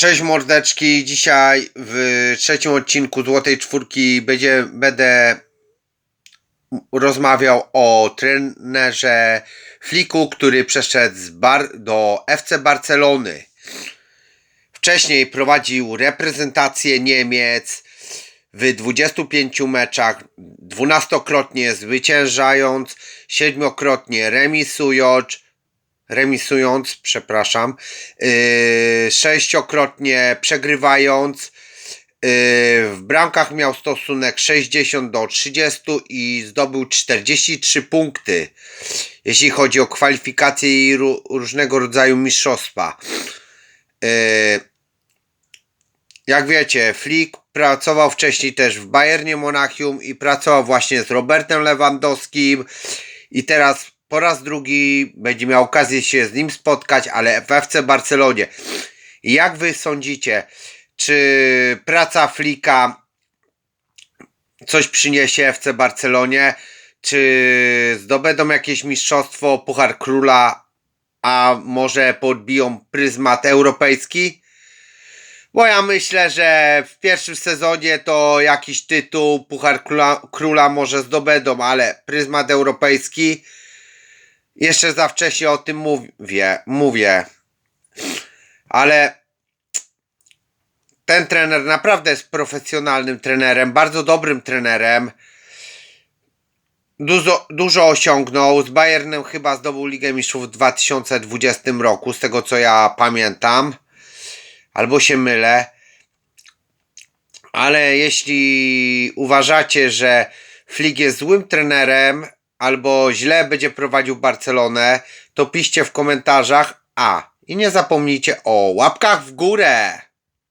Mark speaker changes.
Speaker 1: Cześć mordeczki, dzisiaj w trzecim odcinku Złotej Czwórki będzie, będę rozmawiał o trenerze Fliku, który przeszedł Bar do FC Barcelony. Wcześniej prowadził reprezentację Niemiec w 25 meczach, dwunastokrotnie zwyciężając, siedmiokrotnie remisując, remisując, przepraszam, yy, sześciokrotnie przegrywając. Yy, w bramkach miał stosunek 60 do 30 i zdobył 43 punkty, jeśli chodzi o kwalifikacje i ró- różnego rodzaju mistrzostwa. Yy, jak wiecie, Flick pracował wcześniej też w Bayernie Monachium i pracował właśnie z Robertem Lewandowskim i teraz po raz drugi będzie miał okazję się z nim spotkać, ale w FC Barcelonie. Jak wy sądzicie, czy praca Flika coś przyniesie FC Barcelonie? Czy zdobędą jakieś mistrzostwo, Puchar Króla, a może podbiją pryzmat europejski? Bo ja myślę, że w pierwszym sezonie to jakiś tytuł Puchar Króla, Króla może zdobędą, ale pryzmat europejski jeszcze za wcześnie o tym mówię, mówię. Ale ten trener naprawdę jest profesjonalnym trenerem, bardzo dobrym trenerem. Dużo, dużo osiągnął. Z Bayernem chyba zdobył Ligę Mistrzów w 2020 roku, z tego co ja pamiętam. Albo się mylę. Ale jeśli uważacie, że Flick jest złym trenerem albo źle będzie prowadził Barcelonę, to piszcie w komentarzach. A i nie zapomnijcie o łapkach w górę.